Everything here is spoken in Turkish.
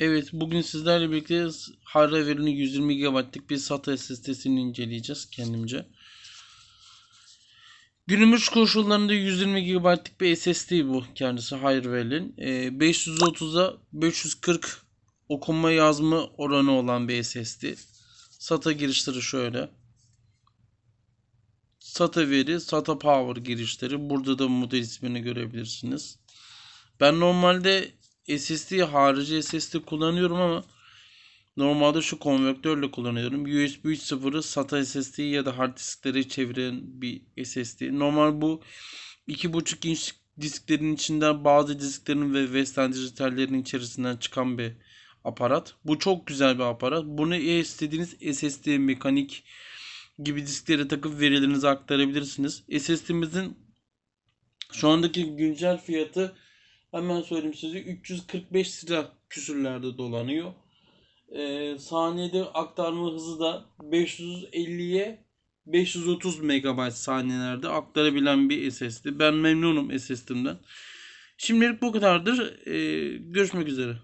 Evet, bugün sizlerle birlikte Hardware'in 120 GB'lık bir SATA SSD'sini inceleyeceğiz kendimce. Günümüz koşullarında 120 GB'lık bir SSD bu kendisi Hardware'in. Ee, 530'a 540 okuma yazma oranı olan bir SSD. SATA girişleri şöyle. SATA veri, SATA power girişleri. Burada da model ismini görebilirsiniz. Ben normalde SSD harici SSD kullanıyorum ama normalde şu konvektörle kullanıyorum. USB 3.0'ı SATA SSD ya da hard diskleri çeviren bir SSD. Normal bu 2.5 inç disklerin içinden bazı disklerin ve Western Digital'lerin içerisinden çıkan bir aparat. Bu çok güzel bir aparat. Bunu istediğiniz SSD mekanik gibi disklere takıp verilerinizi aktarabilirsiniz. SSD'mizin şu andaki güncel fiyatı Hemen söyleyeyim size 345 lira küsürlerde dolanıyor. Ee, saniyede aktarma hızı da 550'ye 530 MB saniyelerde aktarabilen bir SSD. Ben memnunum SSD'mden. Şimdilik bu kadardır. Ee, görüşmek üzere.